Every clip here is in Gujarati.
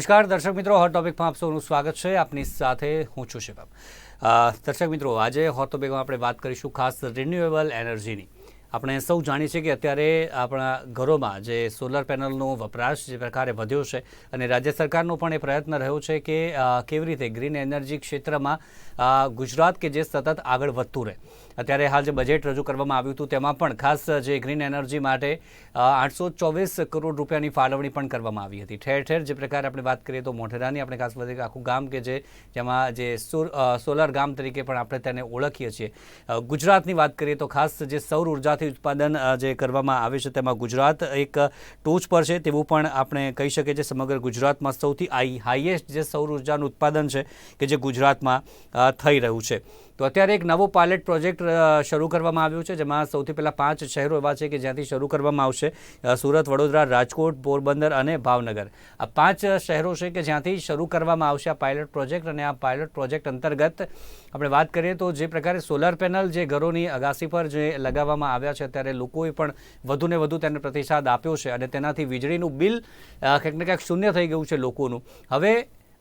નમસ્કાર, દર્શક મિત્રો હોટ ટોપિકમાં આપ સૌનું સ્વાગત છે. આપની સાથે હું છું શિવમ. દર્શક મિત્રો, આજે હોટ ટોપિકમાં આપણે વાત કરીશું ખાસ રિન્યુએબલ એનર્જીની આપણે સૌ જાણીએ છીએ કે અત્યારે આપણા ઘરોમાં જે સોલર પેનલનો વપરાશ જે પ્રકારે વધ્યો છે અને રાજ્ય સરકારનો પણ એ પ્રયત્ન રહ્યો છે કે કેવી રીતે ગ્રીન એનર્જી ક્ષેત્રમાં ગુજરાત કે જે સતત આગળ વધતું રહે. અત્યારે હાલ જે બજેટ રજૂ કરવામાં આવ્યું હતું, તેમાં પણ ખાસ જે ગ્રીન એનર્જી માટે આઠસો ચોવીસ કરોડ રૂપિયાની ફાળવણી પણ કરવામાં આવી હતી. ઠેર ઠેર જે પ્રકારે આપણે વાત કરીએ તો મોઢેરાની આપણે ખાસ કરીએ આખું ગામ કે જે, જેમાં જે સોલર ગામ તરીકે પણ આપણે તેને ઓળખીએ છીએ. ગુજરાતની વાત કરીએ તો ખાસ જે સૌર ઉર્જાથી ઉત્પાદન જે કરવામાં આવે છે, તેમાં ગુજરાત એક ટોચ પર છે, તેવું પણ આપણે કહી શકીએ છીએ. સમગ્ર ગુજરાતમાં સૌથી હાઈ હાઈએસ્ટ જે સૌર ઉર્જાનું ઉત્પાદન છે, કે જે ગુજરાતમાં થઈ રહ્યું છે. તો અત્યારે એક નવો પાયલટ પ્રોજેક્ટ શરૂ કરવામાં આવ્યો છે, જેમાં સૌથી પહેલાં પાંચ શહેરો એવા છે કે જ્યાંથી શરૂ કરવામાં આવશે. સુરત, વડોદરા, રાજકોટ, પોરબંદર અને ભાવનગર. આ પાંચ શહેરો છે કે જ્યાંથી શરૂ કરવામાં આવશે આ પાયલટ પ્રોજેક્ટ અને આ પાયલટ પ્રોજેક્ટ અંતર્ગત આપણે વાત કરીએ તો જે પ્રકારે સોલાર પેનલ જે ઘરોની અગાસી પર જે લગાવવામાં આવ્યા છે, અત્યારે લોકોએ પણ વધુને વધુ તેને પ્રતિસાદ આપ્યો છે અને તેનાથી વીજળીનું બિલ ક્યાંક ને ક્યાંક શૂન્ય થઈ ગયું છે લોકોનું. હવે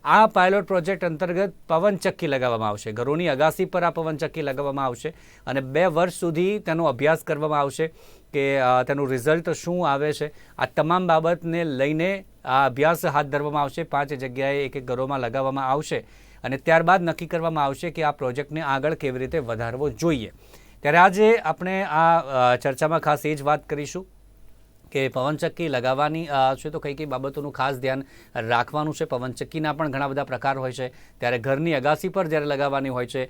આ પાયલોટ પ્રોજેક્ટ અંતર્ગત પવનચક્કી લગાવવામાં આવશે. ઘરોની અગાસી પર આ પવનચક્કી લગાવવામાં આવશે અને બે વર્ષ સુધી તેનો અભ્યાસ કરવામાં આવશે કે તેનું રિઝલ્ટ શું આવે છે. આ તમામ બાબતને લઈને આ અભ્યાસ હાથ ધરવામાં આવશે. પાંચ જગ્યાએ એક એક ઘરોમાં લગાવવામાં આવશે અને ત્યારબાદ નક્કી કરવામાં આવશે કે આ પ્રોજેક્ટને આગળ કેવી રીતે વધારવો જોઈએ. ત્યારે આજે આપણે આ ચર્ચામાં ખાસ એ જ વાત કરીશું. કે પવનચક્કી લગાવવાની છે તો કઈ કઈ બાબતોનું ખાસ ધ્યાન રાખવાનું છે? પવનચક્કીના પણ ઘણા બધા પ્રકાર હોય છે. ત્યારે ઘરની અગાસી પર જ્યારે લગાવવાની હોય છે,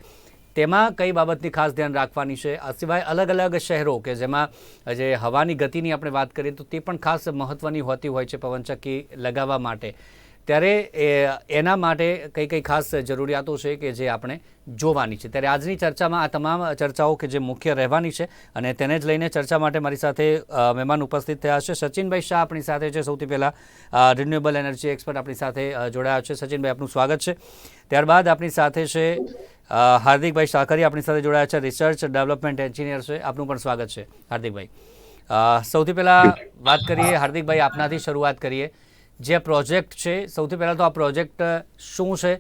તેમાં કઈ બાબતની ખાસ ધ્યાન રાખવાની છે? આ સિવાય અલગ અલગ શહેરો કે જેમાં જે હવાની ગતિની આપણે વાત કરીએ તો તે પણ ખાસ મહત્ત્વની હોતી હોય છે પવનચક્કી લગાવવા માટે. ત્યારે એના માટે કઈ કઈ ખાસ જરૂરિયાતો છે કે જે આપણે જોવાની છે? ત્યારે આજની ચર્ચામાં આ તમામ ચર્ચાઓ કે જે મુખ્ય રહેવાની છે અને તેને જ લઈને ચર્ચા માટે મારી સાથે મહેમાન ઉપસ્થિત થયા છે. સચિનભાઈ શાહ આપણી સાથે છે. સૌથી પહેલાં રિન્યુએબલ એનર્જી એક્સપર્ટ આપણી સાથે જોડાયા છે. સચિનભાઈ, આપનું સ્વાગત છે. ત્યારબાદ આપણી સાથે છે હાર્દિકભાઈ સાકરી આપણી સાથે જોડાયા છે. રિસર્ચ ડેવલપમેન્ટ એન્જિનિયર છે. આપનું પણ સ્વાગત છે. હાર્દિકભાઈ સૌથી પહેલાં વાત કરીએ. હાર્દિકભાઈ, આપનાથી શરૂઆત કરીએ. જે પ્રોજેક્ટ છે, સૌથી પહેલાં તો આ પ્રોજેક્ટ શું છે?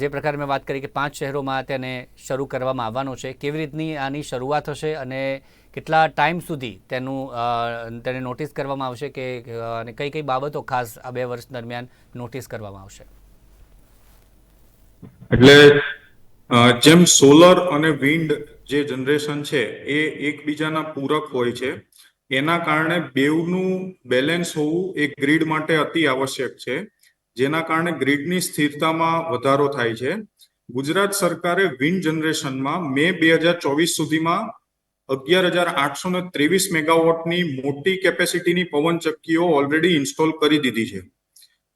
જે પ્રકારે મેં વાત કરી કે પાંચ શહેરોમાં તેને શરૂ કરવામાં આવવાનો છે, કેવી રીતની આની શરૂઆત હશે અને કેટલા ટાઈમ સુધી તેનું તેને નોટિસ કરવામાં આવશે કે અને કઈ કઈ બાબતો ખાસ આ બે વર્ષ દરમિયાન નોટિસ કરવામાં આવશે? એટલે જેમ સોલર અને વિન્ડ જે જનરેશન છે, એ એકબીજાના પૂરક હોય છે એના કારણે બેવનું બેલેન્સ હોવું એ ગ્રીડ માટે અતિ આવશ્યક છે, જેના કારણે ગ્રીડની સ્થિરતામાં વધારો થાય છે. ગુજરાત સરકારે વિન્ડ જનરેશનમાં મે બે હજાર ચોવીસ સુધીમાં અગિયાર હજાર આઠસો ને ત્રેવીસ મેગાવોટની મોટી કેપેસિટીની પવનચક્કીઓ ઓલરેડી ઇન્સ્ટોલ કરી દીધી છે.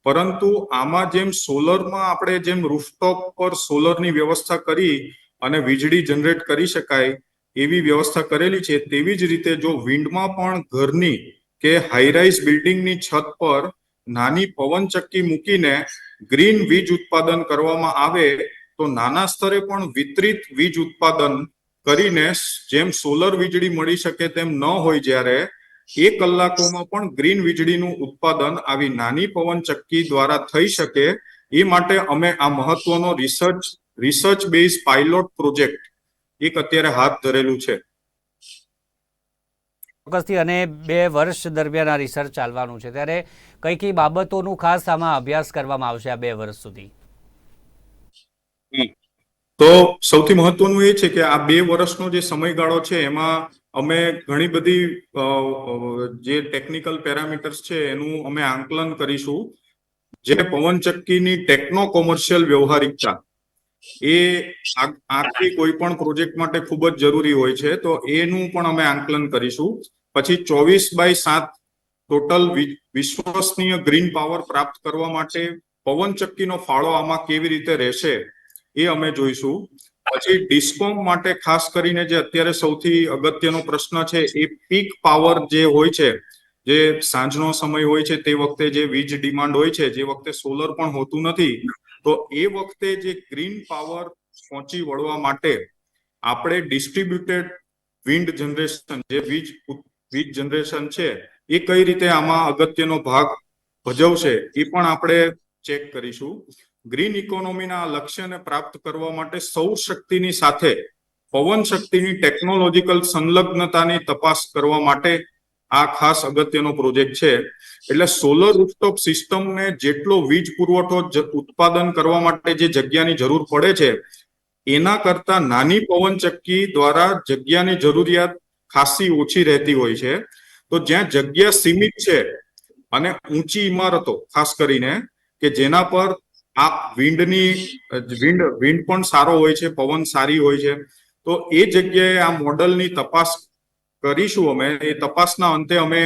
પરંતુ આમાં જેમ સોલરમાં આપણે જેમ રૂફટોપ પર સોલરની વ્યવસ્થા કરી અને વીજળી જનરેટ કરી શકાય એવી વ્યવસ્થા કરેલી છે તેવી જ રીતે જો વિન્ડમાં પણ ઘરની કે હાઈરાઇઝ બિલ્ડિંગની છત પર નાની પવનચક્કી મૂકીને ગ્રીન વીજ ઉત્પાદન કરવામાં આવે, તો નાના સ્તરે પણ વિતરિત વીજ ઉત્પાદન કરીને જેમ સોલર વીજળી મળી શકે તેમ ન હોય જ્યારે, એ કલાકોમાં પણ ગ્રીન વીજળીનું ઉત્પાદન આવી નાની પવનચક્કી દ્વારા થઈ શકે, એ માટે અમે આ મહત્વનો research research base pilot project એક અત્યારે હાથ ધરેલું છે. ચોક્કસથી અને બે વર્ષ દરમિયાન આ રિસર્ચ ચાલવાનું છે. ત્યારે કઈ કઈ બાબતોનું ખાસ આમાં અભ્યાસ કરવામાં આવશે આ બે વર્ષ સુધી? તો સૌથી મહત્વનું એ છે કે આ બે વર્ષનો જે સમયગાળો છે એમાં અમે ઘણી બધી જે ટેકનિકલ પેરામીટર્સ છે એનું અમે આંકલન કરીશું. જે પવનચક્કીની ટેકનો કોમર્શિયલ વ્યવહારિકતા. એ આખી કોઈ પણ પ્રોજેક્ટ માટે ખૂબ જ જરૂરી હોય છે. તો એનું પણ અમે આંકલન કરીશું. પછી ચોવીસ બાય સાત ટોટલ વિશ્વસનીય ગ્રીન પાવર પ્રાપ્ત કરવા માટે પવનચક્કીનો ફાળો આમાં કેવી રીતે રહેશે એ અમે જોઈશું. પછી ડિસ્કોમ માટે ખાસ કરીને જે અત્યારે સૌથી અગત્યનો પ્રશ્ન છે એ પીક પાવર જે હોય છે, જે સાંજનો સમય હોય છે તે વખતે જે વીજ ડિમાન્ડ હોય છે, જે વખતે સોલર પણ હોતું નથી તો એ વખતે જે ગ્રીન પાવર પહોંચી વળવા માટે આપણે ડિસ્ટ્રીબ્યુટેડ વિન્ડ જનરેશન, જે વીજ વીજ જનરેશન છે, એ કઈ રીતે આમાં અગત્યનો ભાગ ભજવશે એ પણ આપણે ચેક કરીશું. ગ્રીન ઇકોનોમીના લક્ષ્યને પ્રાપ્ત કરવા માટે સૌર શક્તિની સાથે પવન શક્તિની ટેકનોલોજીકલ સંલગ્નતાની તપાસ કરવા માટે આ ખાસ અગત્યનો પ્રોજેક્ટ છે. એટલે સોલર રૂફટોપ સિસ્ટમને જેટલો વીજ પુરવઠો ઉત્પાદન કરવા માટે જે જગ્યાની જરૂર પડે છે, એના કરતા નાની પવન ચક્કી દ્વારા જગ્યાની જરૂરિયાત ખાસી ઓછી રહેતી હોય છે. તો જ્યાં જગ્યા સીમિત છે અને ઊંચી ઇમારતો, ખાસ કરીને, કે જેના પર આ વિન્ડની વિન્ડ વિન્ડ પણ સારો હોય છે, પવન સારી હોય છે, તો એ જગ્યાએ આ મોડલની તપાસ કરીશું અમે. એ તપાસના અંતે અમે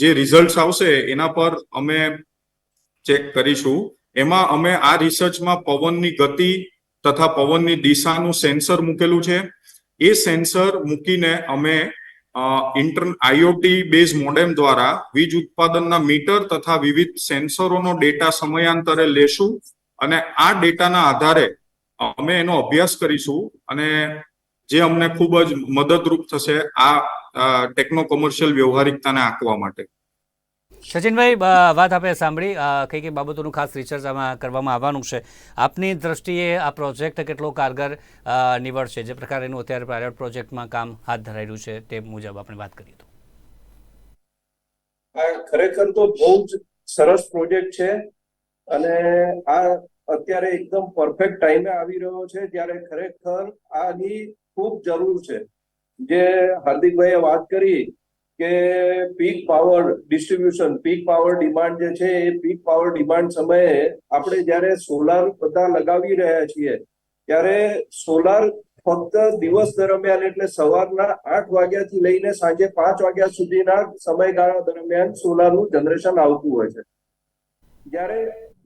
જે રિઝલ્ટ આવશે એના પર અમે ચેક કરીશું. એમાં અમે આ રિસર્ચમાં પવનની ગતિ તથા પવનની દિશાનું સેન્સર મૂકેલું છે. એ સેન્સર મૂકીને અમે ઇન્ટર આઈઓટી બેઝ મોડેમ દ્વારા વીજ ઉત્પાદનના મીટર તથા વિવિધ સેન્સરોનો ડેટા સમયાંતરે લેશું અને આ ડેટાના આધારે અમે એનો અભ્યાસ કરીશું અને જે અમને ખૂબ જ મદદરૂપ થશે આ ટેકનો કોમર્શિયલ વ્યવહારિકતાને આંકવા માટે. સચિનભાઈ વાત આપણે સાંભળી. કઈ કઈ બાબતોનું ખાસ રિસર્ચ આમાં કરવામાં આવવાનું છે. આપની દ્રષ્ટિએ આ પ્રોજેક્ટ કેટલો કારગર નીવડશે જે પ્રકારેનું અત્યારે પાયલોટ પ્રોજેક્ટમાં કામ હાથ ધરાઈ રહ્યું છે તે મુજબ આપણે વાત કરીએ તો. ખરેખર તો બહુ જ સરસ પ્રોજેક્ટ છે અને આ અત્યારે એકદમ પરફેક્ટ ટાઈમે આવી રહ્યો છે જ્યારે ખરેખર આની ખૂબ જરૂર છે. જે હાર્દિકભાઈએ વાત કરી કે peak power distribution peak power demand જે છે, એ પીક પાવર ડિમાન્ડ સમયે આપણે જ્યારે સોલાર બધા લગાવી રહ્યા છીએ, ત્યારે સોલાર ફક્ત દિવસ દરમિયાન એટલે સવારના આઠ વાગ્યાથી લઈને સાંજે પાંચ વાગ્યા સુધીના સમયગાળા દરમિયાન સોલારનું જનરેશન આવતું હોય છે. જ્યારે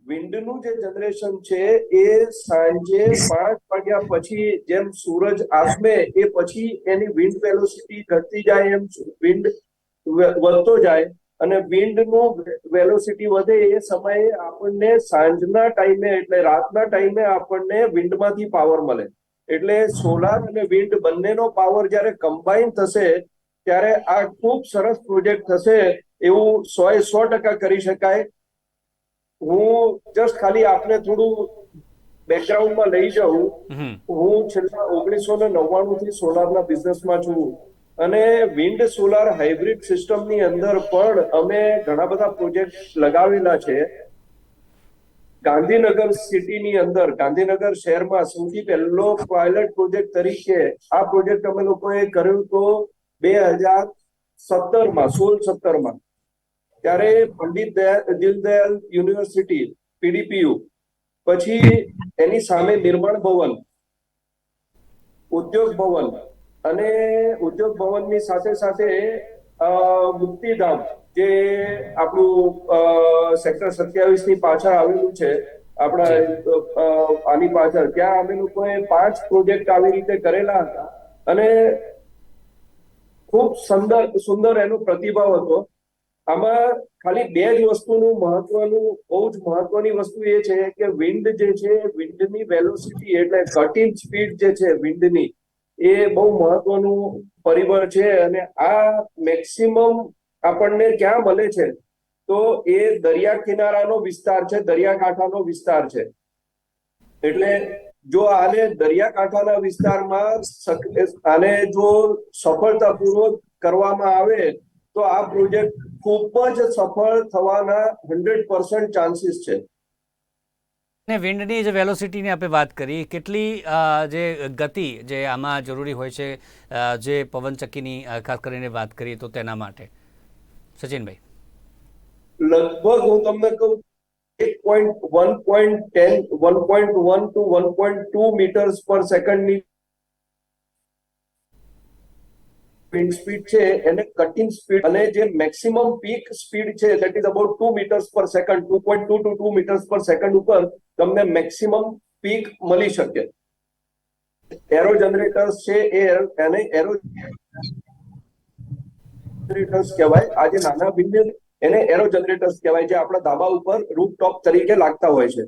વિન્ડનું જે જનરેશન છે, એ સાંજે પાંચ વાગ્યા પછી જેમ સૂરજ આસમે, એ પછી એની વિન્ડ વેલોસિટી ઘટતી જાય એમ વિન્ડ વધતો જાય અને વિન્ડનો વેલોસિટી વધે એ સમયે આપણને સાંજના ટાઈમે એટલે રાતના ટાઈમે આપણને વિન્ડમાંથી પાવર મળે. એટલે સોલાર અને વિન્ડ બંનેનો પાવર જ્યારે કમ્બાઈન થશે, ત્યારે આ ખૂબ સરસ પ્રોજેક્ટ થશે એવું સો એ સો ટકા કરી શકાય. હું જસ્ટ ખાલી આપને થોડું બેકગ્રાઉન્ડમાં લઈ જાઉં. હું છેલ્લા ઓગણીસો ને નવ્વાણું થી સોલારના બિઝનેસમાં છું. અને વિન્ડ સોલાર હાઇબ્રિડ સિસ્ટમની અંદર પણ અમે ઘણા બધા પ્રોજેક્ટ લગાવેલા છે. ગાંધીનગર સિટીની અંદર ગાંધીનગર શહેરમાં સૌથી પહેલો પાયલટ પ્રોજેક્ટ તરીકે આ પ્રોજેક્ટ અમે લોકોએ કર્યું તો બે હજાર સત્તરમાં સોળ સત્તરમાં. ત્યારે પંડિત દીનદયાલ યુનિવર્સિટી, પીડીપીયુ, પછી એની સામે નિર્માણ ભવન, ઉદ્યોગ ભવન અને ઉદ્યોગ ભવનની સાથે સાથે મુક્તિધામ જે આપણું સેક્ટર સત્યાવીસની પાછળ આવેલું છે, આપણા આની પાછળ. ત્યાં અમે લોકોએ પાંચ પ્રોજેક્ટ આવી રીતે કરેલા હતા અને ખૂબ સુંદર સુંદર એનો પ્રતિભાવ હતો. આમાં ખાલી બે જ વસ્તુનું મહત્વનું, બહુ જ મહત્વની વસ્તુ એ છે કે વિન્ડ જે છે વિન્ડની વેલોસિટી એટલે કટિંગ સ્પીડ જે છે વિન્ડની એ બહુ મહત્વનું પરિબળ છે અને આ મેક્સિમમ આપણને ક્યાં મળે છે? તો એ દરિયા કિનારાનો વિસ્તાર છે, દરિયાકાંઠાનો વિસ્તાર છે. એટલે જો આને દરિયાકાંઠાના વિસ્તારમાં આને જો સફળતાપૂર્વક કરવામાં આવે તો આ પ્રોજેક્ટ ખૂબ જ સફળ થવાના હંડ્રેડ પર્સન્ટ ચાન્સીસ છે. ને વિન્ડની જે વેલોસિટીની આપણે વાત કરી કેટલી જે ગતિ જે આમાં જરૂરી હોય છે જે પવનચક્કીની ખાસ કરીને વાત કરીએ તો તેના માટે. સચિનભાઈ. લગભગ હું તમને કહું એક point one point ten one point one two one point two meters પર સેકન્ડની વિન્ડ સ્પીડ છે, એને કટિંગ સ્પીડ અને જે મેક્સિમમ પીક સ્પીડ છે that is about two meters per second two point two two two meters per second ઉપર તમને મેક્સિમમ પીક મળી શકે. એરો જનરેટર્સ છે, એ એને એરો જનરેટર્સ કહેવાય. આ જે નાના બિંદુ એને એરો જનરેટર્સ કહેવાય, જે આપણા ધાબા ઉપર રૂફટોપ તરીકે લાગતા હોય છે.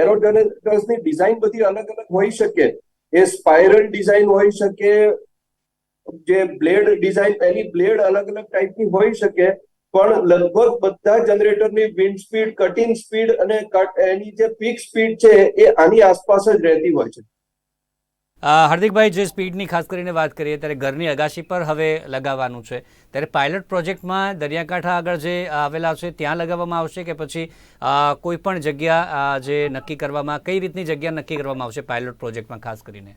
એરો જનરેટર્સની ડિઝાઇન બધી અલગ અલગ હોઈ શકે. એ સ્પાયરલ ડિઝાઇન હોઈ શકે જે બ્લેડ ડિઝાઇન, એની બ્લેડ અલગ અલગ ટાઈપની હોઈ શકે, પણ લગભગ બધા જનરેટરની વિન્ડ સ્પીડ કટિંગ સ્પીડ અને એની જે પીક સ્પીડ છે, એ આની આસપાસ જ રહેતી હોય છે. હાર્દિકભાઈ, જે સ્પીડની ખાસ કરીને વાત કરીએ, ત્યારે ઘરની અગાશી પર હવે લગાવવાનું છે. ત્યારે પાયલટ પ્રોજેક્ટમાં દરિયાકાંઠા આગળ જે આવેલા છે, ત્યાં લગાવવામાં આવશે કે પછી કોઈ પણ જગ્યા જે નક્કી કરવામાં, કઈ રીતની જગ્યા નક્કી કરવામાં આવશે પાયલટ પ્રોજેક્ટમાં ખાસ કરીને?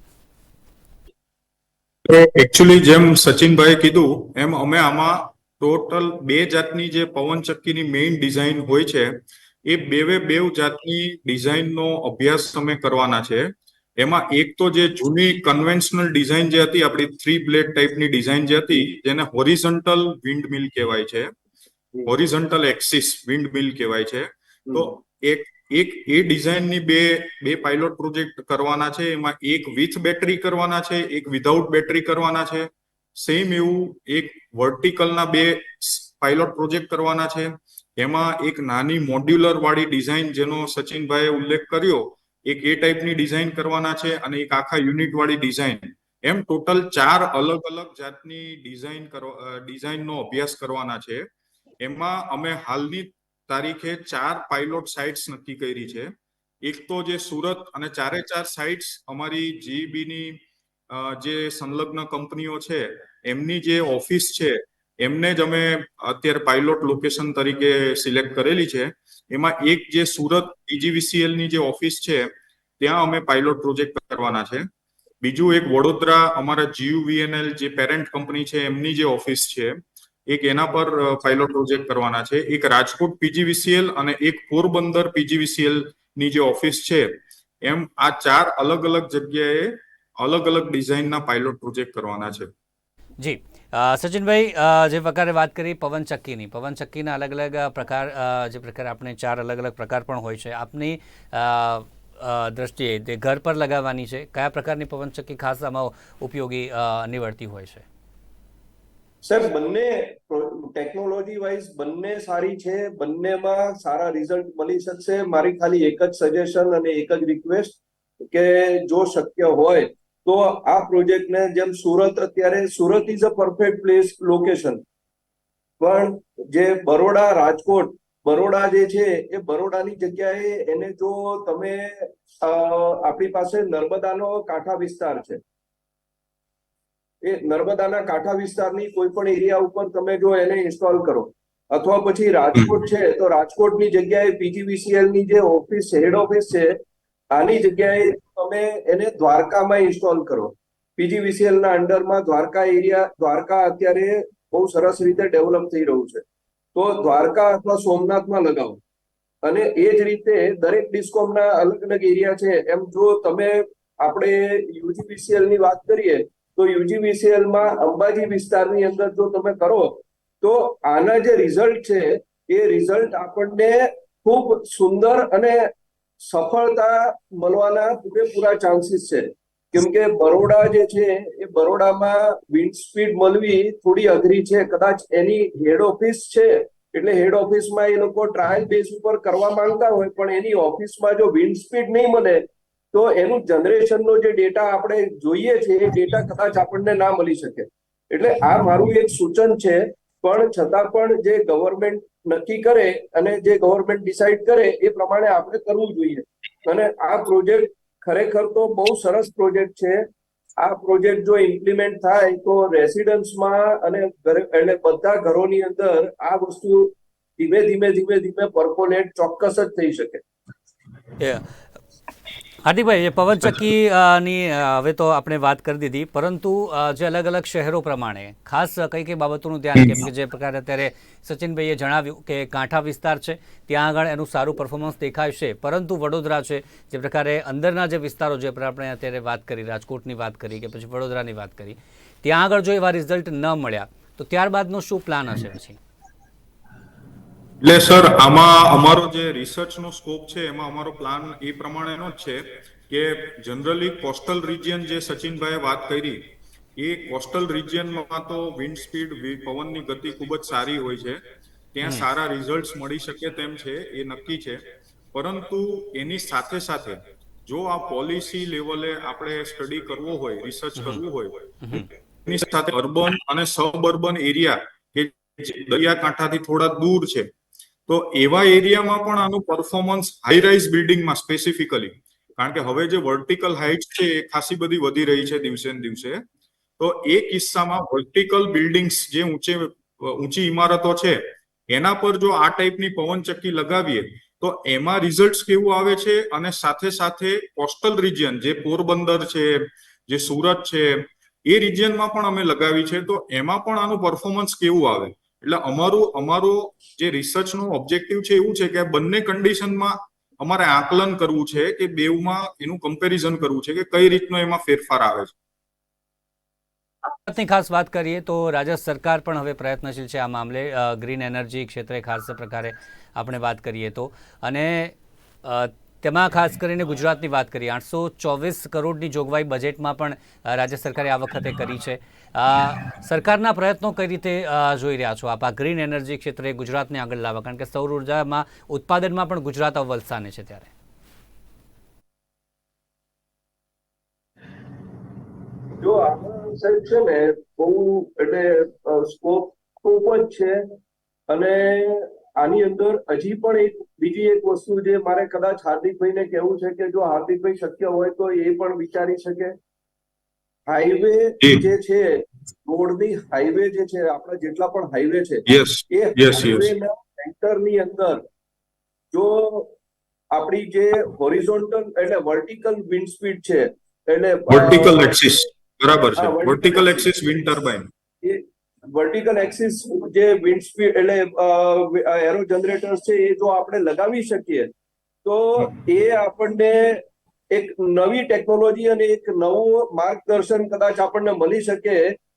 એકચ્યુઅલી જેમ સચિનભાઈ કીધું એમ અમે આમાં ટોટલ બે જાતની જે પવનચક્કીની મેઇન ડિઝાઇન હોય છે એ બેવે બેવ જાતની ડિઝાઇનનો અભ્યાસ અમે કરવાના છે. એમાં એક તો જે જૂની કન્વેન્શનલ ડિઝાઇન જે હતી આપણી થ્રી બ્લેડ ટાઈપની ડિઝાઇન જે હતી જેને હોરિઝન્ટલ વિન્ડ મિલ કહેવાય છે. હોરિઝન્ટલ એક્સિસ વિન્ડ મિલ કહેવાય છે. તો એક એક એ ડિઝાઇનની બે બે પાયલોટ પ્રોજેક્ટ કરવાના છે. એમાં એક વિથ બેટરી કરવાના છે, એક વિધાઉટ બેટરી કરવાના છે. સેમ એવું એક વર્ટિકલના બે પાયલોટ પ્રોજેક્ટ કરવાના છે. એમાં એક નાની મોડ્યુલર વાળી ડિઝાઇન જેનો સચિનભાઈએ ઉલ્લેખ કર્યો, એક એ ટાઈપની ડિઝાઇન કરવાના છે અને એક આખા યુનિટ વાળી ડિઝાઇન એમ ટોટલ ચાર અલગ અલગ જાતની ડિઝાઇન કરવા ડિઝાઇનનો અભ્યાસ કરવાના છે. એમાં અમે હાલની તારીખે ચાર પાયલોટ સાઇટ્સ નક્કી કરી છે. એક તો જે સુરત અને ચારે ચાર સાઇટ્સ અમારી જીબીની જે સંલગ્ન કંપનીઓ છે, એમની જે ઓફિસ છે, એમને જ અમે અત્યારે પાયલોટ લોકેશન તરીકે સિલેક્ટ કરેલી છે. એમાં એક જે સુરત PGVCL ની જે ઓફિસ છે, ત્યાં અમે પાયલોટ પ્રોજેક્ટ કરવાના છે. બીજું એક વડોદરા અમારા GUVNL જે પેરેન્ટ કંપની છે, એમની જે ઓફિસ છે એક એના પર પાયલોટ પ્રોજેક્ટ કરવાના છે. એક રાજકોટ પીજીવીસીએલ અને એક પોરબંદર પીજીવીસીએલની જે ઓફિસ છે, એમ આ ચાર અલગ અલગ જગ્યાએ અલગ અલગ ડિઝાઇનના પાયલોટ પ્રોજેક્ટ કરવાના છે. જી. સચિનભાઈ જે પ્રકારે વાત કરી પવનચક્કીની પવનચક્કીના અલગ અલગ પ્રકાર જે પ્રકારે આપણે ચાર અલગ અલગ પ્રકાર પણ હોય છે. આપની દ્રષ્ટિએ તે ઘર પર લગાવવાની છે. કયા પ્રકારની પવનચક્કી ખાસ આમાં ઉપયોગી નીવડતી હોય છે? સાહેબ, બંને ટેકનોલોજી વાઇઝ બંને સારી છે, બંનેમાં સારા રિઝલ્ટ મળી શકશે. મારી ખાલી એક જ સજેશન અને એક જ રિક્વેસ્ટ કે જો શક્ય હોય તો આ પ્રોજેક્ટને જેમ સુરત, અત્યારે Surat is a perfect place location પણ જે બરોડા રાજકોટ, બરોડા જે છે, એ બરોડાની જગ્યાએ એને જો તમે આપણી પાસે નર્મદાનો કાંઠા વિસ્તાર છે. એ નર્મદાના કાંઠા વિસ્તારની કોઈ પણ એરિયા ઉપર તમે જો એને ઇન્સ્ટોલ કરો. અથવા પછી રાજકોટ છે, તો રાજકોટની જગ્યાએ પીજીવીસીએલની જે ઓફિસ હેડ ઓફિસ છે, આની જગ્યાએ તમે એને દ્વારકામાં ઇન્સ્ટોલ કરો. પીજીવીસીએલ ના અંડરમાં દ્વારકા એરિયા, દ્વારકા અત્યારે બહુ સરસ રીતે ડેવલપ થઈ રહ્યું છે. તો દ્વારકા અથવા સોમનાથમાં લગાવો. અને એ જ રીતે દરેક ડિસ્કોમના અલગ અલગ એરિયા છે. એમ જો તમે આપણે યુજીવીસીએલની વાત કરીએ તો યુજીવીસીએલમાં અંબાજી વિસ્તારની અંદર જો તમે કરો, તો આના જે રિઝલ્ટ છે, એ રિઝલ્ટ આપણને ખૂબ સુંદર અને સફળતા મળવાના પૂરેપૂરા ચાન્સીસ છે. કેમ કે બરોડા જે છે, એ બરોડામાં વિન્ડ સ્પીડ મળવી થોડી અઘરી છે. કદાચ એની હેડ ઓફિસ છે, એટલે હેડ ઓફિસમાં એ લોકો ટ્રાયલ બેઝ ઉપર કરવા માંગતા હોય, પણ એની ઓફિસમાં જો વિન્ડ સ્પીડ નહીં મળે તો એનું જનરેશનનો જે ડેટા આપણે જોઈએ છે, એ ડેટા કદાચ આપણને ના મળી શકે. એટલે આ મારું એક સૂચન છે, પણ છતાં પણ જે ગવર્મેન્ટ નક્કી કરે અને જે ગવર્મેન્ટ ડિસાઈડ કરે, એ પ્રમાણે આપણે કરવું જોઈએ. અને આ પ્રોજેક્ટ ખરેખર તો બહુ સરસ પ્રોજેક્ટ છે. આ પ્રોજેક્ટ જો ઇમ્પ્લિમેન્ટ થાય, તો રેસિડન્સમાં અને એટલે બધા ઘરોની અંદર આ વસ્તુ ધીમે ધીમે ધીમે ધીમે પરકોલેટ ચોક્કસ જ થઈ શકે. હાર્દિકભાઈ પવનચક્કી ની હવે તો આપણે વાત કરી દીધી, પરંતુ જે અલગ અલગ શહેરો પ્રમાણે, ખાસ કઈ કઈ બાબતોનું ધ્યાન કેમ કે જે પ્રકારે અત્યારે સચિનભાઈએ જણાવ્યું કે કાંઠા વિસ્તાર છે, ત્યાં આગળ એનું સારું પરફોર્મન્સ દેખાય છે, પરંતુ વડોદરા છે, જે પ્રકારે અંદરના જે વિસ્તારો જે આપણે અત્યારે વાત કરી, રાજકોટની વાત કરી કે પછી વડોદરાની વાત કરી, ત્યાં આગળ જો એવા રિઝલ્ટ ન મળ્યા, તો ત્યારબાદનો શું પ્લાન હશે પછી? એટલે સર આમાં અમારો જે રિસર્ચનો સ્કોપ છે એમાં અમારો પ્લાન એ પ્રમાણેનો જ છે કે જનરલી કોસ્ટલ રિજિયન જે સચિનભાઈએ વાત કરી એ કોસ્ટલ રિજિયનમાં તો વિન્ડ સ્પીડ પવનની ગતિ ખૂબ જ સારી હોય છે. ત્યાં સારા રિઝલ્ટ મળી શકે તેમ છે એ નક્કી છે. પરંતુ એની સાથે સાથે જો આ પોલિસી લેવલે આપણે સ્ટડી કરવો હોય રિસર્ચ કરવું હોય એની સાથે અર્બન અને સબ અર્બન એરિયા કે દરિયાકાંઠાથી થોડા દૂર છે તો એવા એરિયામાં પણ આનું પરફોર્મન્સ હાઈ રાઇઝ બિલ્ડિંગમાં સ્પેસિફિકલી કારણ કે હવે જે વર્ટિકલ હાઇટ છે એ ખાસી બધી વધી રહી છે દિવસે ને દિવસે. તો એ કિસ્સામાં વર્ટિકલ બિલ્ડિંગ્સ જે ઊંચે, ઊંચી ઇમારતો છે, એના પર જો આ ટાઈપની પવનચક્કી લગાવીએ, તો એમાં રિઝલ્ટ કેવું આવે છે અને સાથે સાથે કોસ્ટલ રિજિયન જે પોરબંદર છે, જે સુરત છે, એ રિજિયનમાં પણ અમે લગાવી છે. તો એમાં પણ આનું પરફોર્મન્સ કેવું આવે? એટલે અમારું અમારું જે રિસર્ચનું ઓબ્જેક્ટિવ છે એવું છે કે બંને કન્ડિશનમાં અમારે આકલન કરવું છે કે બેવમાં એનું કમ્પેરિઝન કરવું છે કે કઈ રીતનો એમાં ફેરફાર આવે છે. ની ખાસ વાત કરીએ તો રાજ્ય સરકાર પણ હવે પ્રયત્નશીલ છે આ મામલે ગ્રીન એનર્જી ક્ષેત્રે ખાસ પ્રકારે આપણે વાત કરીએ તો. અને તેમાં ખાસ કરીને ગુજરાતની વાત કરીએ, આઠસો ચોવીસ કરોડની જોગવાઈ બજેટમાં પણ રાજ્ય સરકારે આ વખતે કરી છે. સરકારના પ્રયત્નો કઈ રીતે જોઈ રહ્યા છો? આપ આ ગ્રીન એનર્જી ક્ષેત્રે ગુજરાતને આગળ લાવવા, કારણ કે સૌર ઉર્જામાં, ઉત્પાદનમાં પણ ગુજરાત અવ્વલ સ્થાને છે ત્યારે. જો આમાં સાહેબ છે ને, બહુ એટલે સ્કોપ ખૂબ જ છે અને આની અંદર હજી પણ એક, બીજી એક વસ્તુ જે મારે કદાચ હાર્દિકભાઈને કહેવું છે કે જો હાર્દિકભાઈ શક્ય હોય તો એ પણ વિચારી શકે. હાઈવે જે. છે રોડની હાઈવે જે છે આપણા જેટલા પણ હાઈવે છે એ. હાઈવેના સેન્ટરની અંદર જો આપણી જે હોરિઝોન્ટલ એટલે વર્ટિકલ વિન્ડ સ્પીડ છે એટલે વર્ટિકલ એક્સિસ બરાબર છે. Vertical axis. Wind turbine. એ વર્ટિકલ એક્સિસ જે વિન્ડ સ્પીડ એટલે એરો જનરેટર્સ છે એ જો આપણે લગાવી શકીએ તો એ આપણને એક નવી ટેકનોલોજી અને એક નવું માર્ગદર્શન કદાચ આપણને મળી શકે,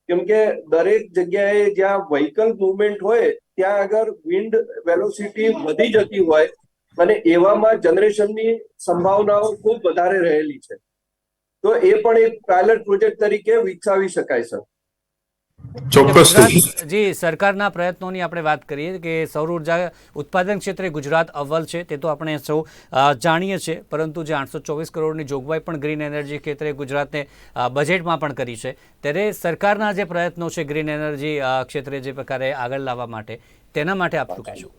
કેમ કે દરેક જગ્યાએ જ્યાં વ્હીકલ મુવમેન્ટ હોય, ત્યાં આગળ વિન્ડ વેલોસિટી વધી જતી હોય અને એવામાં જનરેશનની સંભાવનાઓ ખૂબ વધારે રહેલી છે. તો એ પણ એક પાયલટ પ્રોજેક્ટ તરીકે વિકસાવી શકાય છે જી સરકારના પ્રયત્નોની આપણે વાત કરીએ કે સૌર ઊર્જા ઉત્પાદન ક્ષેત્રે ગુજરાત અવ્વલ છે તે તો આપણે સૌ જાણીએ છીએ પરંતુ જે આઠસો ચોવીસ કરોડની જોગવાઈ પણ ગ્રીન એનર્જી ક્ષેત્રે ગુજરાતને બજેટમાં પણ કરી છે ત્યારે સરકારના જે પ્રયત્નો છે ગ્રીન એનર્જી ક્ષેત્રે જે પ્રકારે આગળ લાવવા માટે તેના માટે આપ શું કહેશો?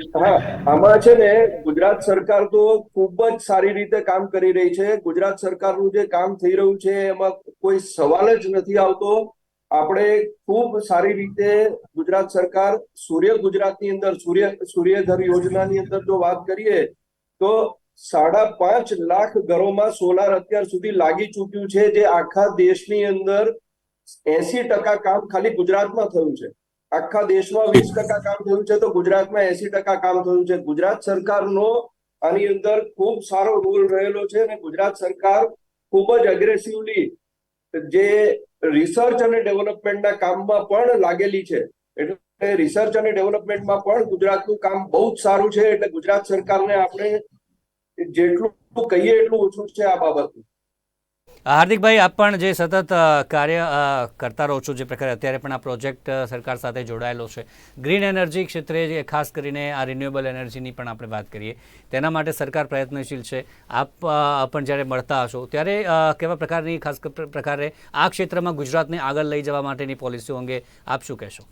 હા, આમાં છે ને, ગુજરાત સરકાર તો ખૂબ જ સારી રીતે કામ કરી રહી છે. ગુજરાત સરકારનું જે કામ થઈ રહ્યું છે, એમાં કોઈ સવાલ જ નથી આવતો. આપણે ખૂબ સારી રીતે ગુજરાત સરકાર, સૂર્ય ગુજરાતની અંદર, સૂર્ય સૂર્યઘર યોજનાની અંદર જો વાત કરીએ, તો સાડા પાંચ લાખ ઘરોમાં સોલાર અત્યાર સુધી લાગી ચૂક્યું છે, જે આખા દેશની અંદર એસી ટકા કામ ખાલી ગુજરાતમાં થયું છે. આખા દેશમાં વીસ ટકા કામ થયું છે, તો ગુજરાતમાં એસી ટકા કામ થયું છે. ગુજરાત સરકારનો આની અંદર ખૂબ સારો રોલ રહેલો છે અને ગુજરાત સરકાર ખૂબ જ અગ્રેસિવલી જે રિસર્ચ અને ડેવલપમેન્ટના કામમાં પણ લાગેલી છે. એટલે રિસર્ચ અને ડેવલપમેન્ટમાં પણ ગુજરાતનું કામ બહુ જ સારું છે, એટલે ગુજરાત સરકારને આપણે જેટલું કહીએ એટલું ઓછું છે આ બાબતનું. હાર્દિકભાઈ, આપ પણ જે સતત કાર્ય કરતા રહો છો જે પ્રકારે અત્યારે પણ આ પ્રોજેક્ટ સરકાર સાથે જોડાયેલો છે. ગ્રીન એનર્જી ક્ષેત્રે ખાસ કરીને આ રિન્યુએબલ એનર્જીની પણ આપણે વાત કરીએ, તેના માટે સરકાર પ્રયત્નશીલ છે. આપ પણ જ્યારે મળતા હશો, ત્યારે કેવા પ્રકારની, ખાસ પ્રકારે આ ક્ષેત્રમાં ગુજરાતને આગળ લઈ જવા માટેની પોલિસીઓ અંગે આપ શું કહેશો?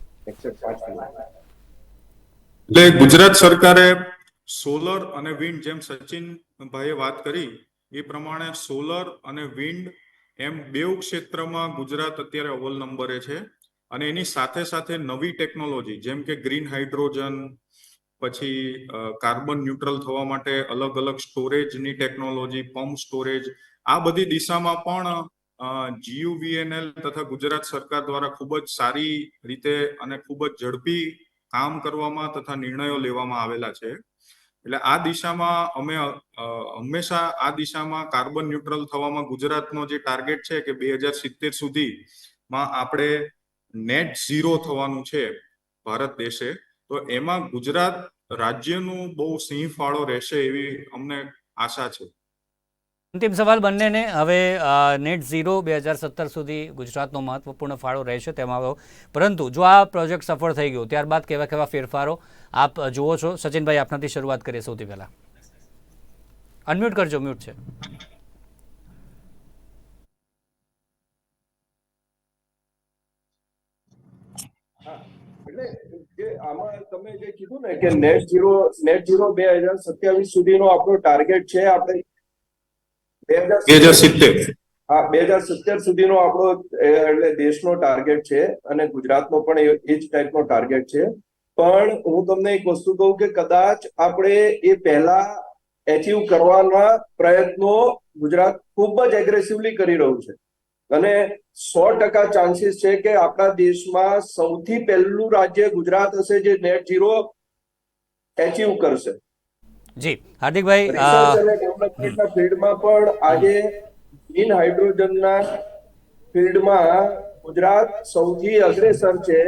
એટલે ગુજરાત સરકારે સોલર અને વિન્ડ જેમ સચિન ભાઈએ વાત કરી એ પ્રમાણે સોલર અને વિન્ડ એમ બેઉ ક્ષેત્રમાં ગુજરાત અત્યારે અવ્વલ નંબરે છે. અને એની સાથે સાથે નવી ટેકનોલોજી જેમ કે ગ્રીન હાઇડ્રોજન પછી કાર્બન ન્યુટ્રલ થવા માટે અલગ અલગ સ્ટોરેજની ટેકનોલોજી પમ્પ સ્ટોરેજ આ બધી દિશામાં પણ જીયુવીએનએલ તથા ગુજરાત સરકાર દ્વારા ખૂબ જ સારી રીતે અને ખૂબ જ ઝડપી કામ કરવામાં તથા નિર્ણયો લેવામાં આવેલા છે. એટલે આ દિશામાં અમે હંમેશા આ દિશામાં કાર્બન ન્યુટ્રલ થવામાં ગુજરાતનો જે ટાર્ગેટ છે કે બે હજાર સિત્તેર સુધીમાં આપણે નેટ ઝીરો થવાનું છે ભારત દેશે, તો એમાં ગુજરાત રાજ્યનું બહુ સિંહ ફાળો રહેશે એવી અમને આશા છે. અંતિમ સવાલ બંનેને હવે નેટ ઝીરો બે હજાર સત્તર સુધી ગુજરાતનો મહત્વપૂર્ણ ફાળો રહેશે તેમાં પરંતુ જો આ પ્રોજેક્ટ સફળ થઈ ગયો, ત્યારબાદ કેવા કેવા ફેરફારો આપ જુઓ છો? સચિનભાઈ, આપનાથી શરૂઆત કરીએ સૌથી પહેલા. અનમ્યુટ કરજો મ્યુટ છે. તમે જે કીધું ને કે નેટ ઝીરો નેટ ઝીરો બે હજાર સત્યાવીસ સુધીનો આપણો ટાર્ગેટ છે, આપણે બે હજાર સિત્તેર હા બે હજાર સત્તર સુધીનો આપણો એટલે દેશનો ટાર્ગેટ છે અને ગુજરાતનો પણ એ જ ટાઈપનો ટાર્ગેટ છે. પણ હું તમને એક વસ્તુ કહું કે કદાચ આપણે એ પહેલા એચીવ કરવાના પ્રયત્નો ગુજરાત ખૂબ જ એગ્રેસિવલી કરી રહ્યું છે. અને સો ટકા ચાન્સીસ છે કે આપણા દેશમાં સૌથી પહેલું રાજ્ય ગુજરાત હશે જે નેટ ઝીરો એચીવ કરશે. જી. હાર્દિકભાઈ ડેવલપમેન્ટના ફિલ્ડમાં પણ આજે ગ્રીન હાઇડ્રોજનના ફિલ્ડમાં ગુજરાત સૌથી અગ્રેસર છે.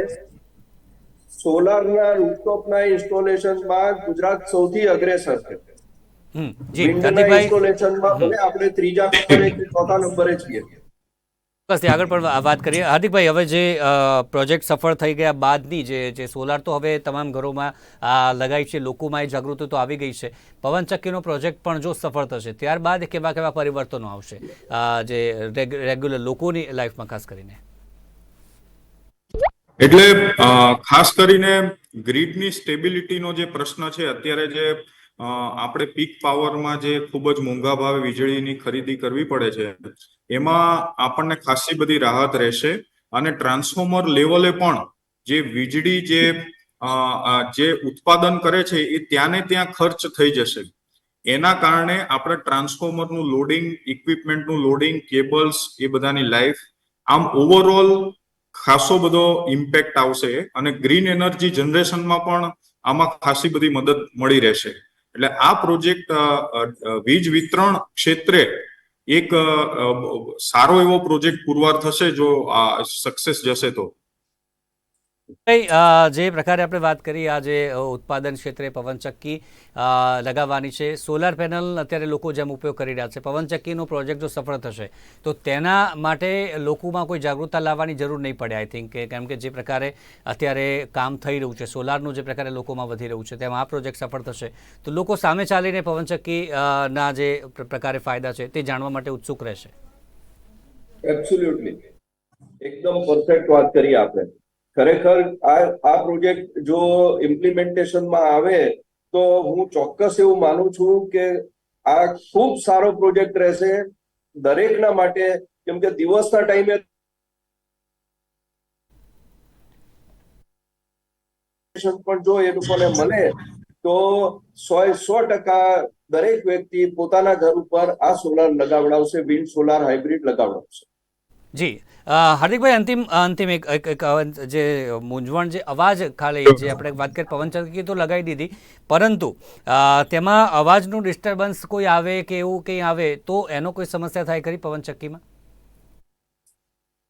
સોલારના રૂફટોપના ઇન્સ્ટોલેશનમાં ગુજરાત સૌથી અગ્રેસર છે. હમ, જી હાર્દિકભાઈ ઇન્સ્ટોલેશનમાં આપણે ત્રીજા નંબરે ચોથા નંબરે છીએ. ચોક્કસથી આગળ પણ વાત કરીએ. હાર્દિકભાઈ, હવે જે પ્રોજેક્ટ સફળ થઈ ગયા બાદની જે જે સોલાર તો હવે તમામ ઘરોમાં લગાઈ છે, લોકોમાં એ જાગૃતિ તો આવી ગઈ છે. પવનચક્કીનો પ્રોજેક્ટ પણ જો સફળ થશે, ત્યારબાદ કેવા કેવા પરિવર્તનો આવશે જે રેગ્યુલર લોકોની લાઈફમાં, ખાસ કરીને? એટલે ખાસ કરીને ગ્રીડની સ્ટેબિલિટીનો જે પ્રશ્ન છે, અત્યારે જે આપણે પીક પાવરમાં જે ખૂબ જ મોંઘા ભાવે વીજળીની ખરીદી કરવી પડે છે, એમાં આપણને ખાસી બધી રાહત રહેશે અને ટ્રાન્સફોર્મર લેવલે પણ જે વીજળી જે જે ઉત્પાદન કરે છે એ ત્યાંને ત્યાં ખર્ચ થઈ જશે. એના કારણે આપણે ટ્રાન્સફોર્મરનું લોડિંગ ઇક્વિપમેન્ટનું લોડિંગ કેબલ્સ એ બધાની લાઈફ આમ ઓવરઓલ ખાસો બધો ઇમ્પેક્ટ આવશે અને ગ્રીન એનર્જી જનરેશનમાં પણ આમાં ખાસી બધી મદદ મળી રહેશે. એટલે આ પ્રોજેક્ટ વીજ વિતરણ ક્ષેત્રે એક સારો એવો પ્રોજેક્ટ પુરવાર થશે જો આ સક્સેસ જશે તો? જે પ્રકારે આપણે વાત કરી આજે ઉત્પાદન ક્ષેત્રે પવનચક્કી લગાવવાની છે, સોલાર પેનલ અત્યારે લોકો જેમ ઉપયોગ કરી રહ્યા છે પવનચક્કીનો પ્રોજેક્ટ જો સફળ થશે, તો તેના માટે લોકોમાં કોઈ જાગૃતતા લાવવાની જરૂર નહીં પડે આઈ થિંક કેમ કે જે પ્રકારે અત્યારે કામ થઈ રહ્યું છે, સોલારનું જે પ્રકારે લોકોમાં વધી રહ્યું છે, તેમાં આ પ્રોજેક્ટ સફળ થશે, તો લોકો સામે ચાલીને પવનચક્કી ના જે પ્રકારે ફાયદા છે, તે જાણવા માટે ઉત્સુક રહેશે. એકદમ પરફેક્ટ વાત કરી આપણે ખરેખર આ આ પ્રોજેક્ટ જો ઇમ્પ્લિમેન્ટેશનમાં આવે, તો હું ચોક્કસ એવું માનું છું કે આ ખૂબ સારો પ્રોજેક્ટ રહેશે દરેકના માટે, કેમ કે દિવસના ટાઈમે પણ જો એ લોકોને મળે, તો સો સો ટકા દરેક વ્યક્તિ પોતાના ઘર ઉપર આ સોલાર લગાવડાવશે વિન્ડ સોલાર હાઇબ્રિડ લગાવડાવશે. જી. હાર્દિકભાઈ, અંતિમ અંતિમ એક એક જે મૂંઝવણ, જે અવાજ ખાલી, જે આપણે વાત કરીએ પવનચક્કી તો લગાવી દીધી. પરંતુ તેમાં અવાજનું ડિસ્ટર્બન્સ કોઈ આવે કે એવું કંઈ આવે, તો એનો કોઈ સમસ્યા થાય ખરી પવનચક્કીમાં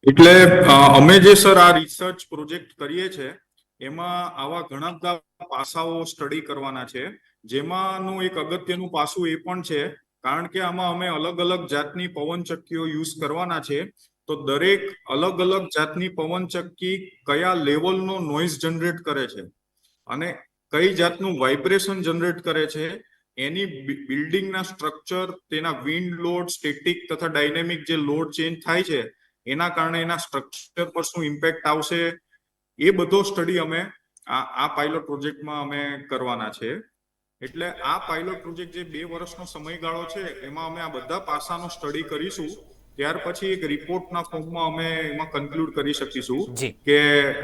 એટલે અમે જે સર આ રિસર્ચ પ્રોજેક્ટ કરીએ છે, એમાં આવા ઘણા બધા પાસાઓ સ્ટડી કરવાના છે. જેમાંનું એક અગત્યનું પાસું એ પણ છે, કારણ કે આમાં અમે અલગ અલગ જાતની પવનચક્કીઓ યુઝ કરવાના છે. તો દરેક અલગ અલગ જાતની પવનચક્કી કયા લેવલનો નોઇઝ જનરેટ કરે છે? અને કઈ જાતનું વાઇબ્રેશન જનરેટ કરે છે? એની બિલ્ડિંગના સ્ટ્રક્ચર તેના વિન્ડ લોડ સ્ટેટિક તથા ડાયનેમિક જે લોડ ચેન્જ થાય છે, એના કારણે એના સ્ટ્રક્ચર પર શું ઇમ્પેક્ટ આવશે? એ બધો સ્ટડી અમે આ આ પાયલોટ પ્રોજેક્ટમાં અમે કરવાના છે. એટલે આ પાયલોટ પ્રોજેક્ટ જે બે વર્ષનો સમયગાળો છે, એમાં અમે આ બધા પાસાનો સ્ટડી કરીશું. ત્યાર પછી એક રિપોર્ટના ફોર્મમાં અમે એમાં કન્ક્લુડ કરી શકીશું કે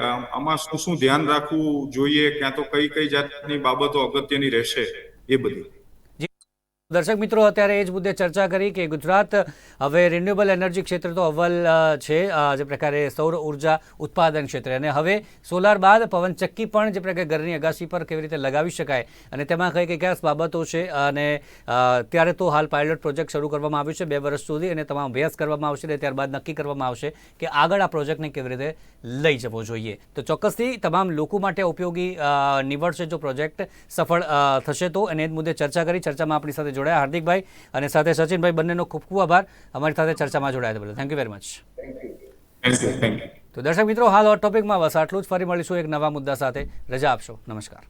આમાં શું શું ધ્યાન રાખવું જોઈએ ક્યાં તો કઈ કઈ જાતની બાબતો અગત્યની રહેશે એ બધી. દર્શક મિત્રો, અત્યારે એ જ મુદ્દે ચર્ચા કરી કે ગુજરાત હવે રિન્યુએબલ એનર્જી ક્ષેત્ર તો અવ્વલ છે જે પ્રકારે સૌર ઊર્જા ઉત્પાદન ક્ષેત્રે. અને હવે સોલાર બાદ પવનચક્કી પણ જે પ્રકારે ઘરની અગાસી પર કેવી રીતે લગાવી શકાય અને તેમાં કઈ કઈ કયા બાબતો છે અને ત્યારે તો હાલ પાયલોટ પ્રોજેક્ટ શરૂ કરવામાં આવ્યું છે બે વર્ષ સુધી અને તમામ અભ્યાસ કરવામાં આવશે અને ત્યારબાદ નક્કી કરવામાં આવશે કે આગળ આ પ્રોજેક્ટને કેવી રીતે લઈ જવો જોઈએ. તો ચોક્કસથી તમામ લોકો માટે ઉપયોગી નીવડશે જો પ્રોજેક્ટ સફળ થશે તો. અને એ જ મુદ્દે ચર્ચા કરી. ચર્ચામાં આપણી સાથે જોડાયા હાર્દિકભાઈ અને સાથે સચિનભાઈ બંનેનો ખૂબ ખૂબ આભાર. અમારી સાથે ચર્ચામાં જોડાયા બદલ. થેન્ક યુ વેરી મચ તો દર્શક મિત્રો હાલ હોટ ટોપિકમાં બસ આટલું જ. ફરી મળીશું એક નવા મુદ્દા સાથે. રજા આપશો. નમસ્કાર.